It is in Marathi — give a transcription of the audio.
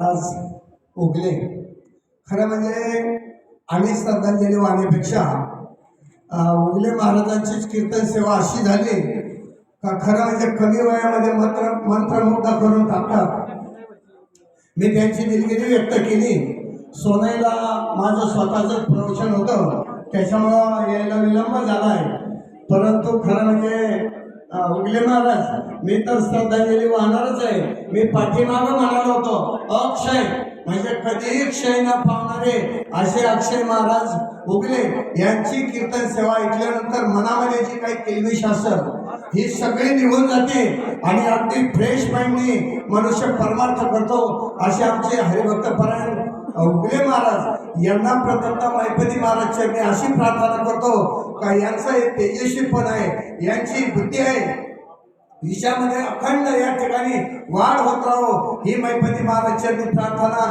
आज उगले खरं म्हणजे आम्ही श्रद्धांजली वाहण्यापेक्षा उगले महाराजांचीच कीर्तन सेवा अशी झाली का खरं म्हणजे कमी वयामध्ये मंत्र मंत्रमुग्ध करून टाकतात. मी त्यांची दिलगिरी व्यक्त केली. सोनईला माझं स्वतःचं प्रवचन होतं. त्याच्यामुळं यायला विलंब झाला आहे परंतु खरं म्हणजे उगले महाराज मी तर श्रद्धांजली वाहणारच आहे. मी पाठीमागं म्हणालो होतो अक्षय म्हणजे कधीही क्षय न पावणारे असे अक्षय महाराज उगले यांची कीर्तन सेवा ऐकल्यानंतर मनामध्ये जी काही केलविश असेल ही सगळी निघून जाते आणि अगदी फ्रेश माइंडने मनुष्य परमार्थ करतो असे आमचे हरिभक्त पर उगले महाराज यांना प्रथमता मैपती महाराज मी अशी प्रार्थना करतो का यांचं एक तेजस्वीपण आहे यांची बुद्धी आहे. विषयामध्ये अखंड या ठिकाणी वाढ होत राहो ही मैपती महाराजच्या मी प्रार्थना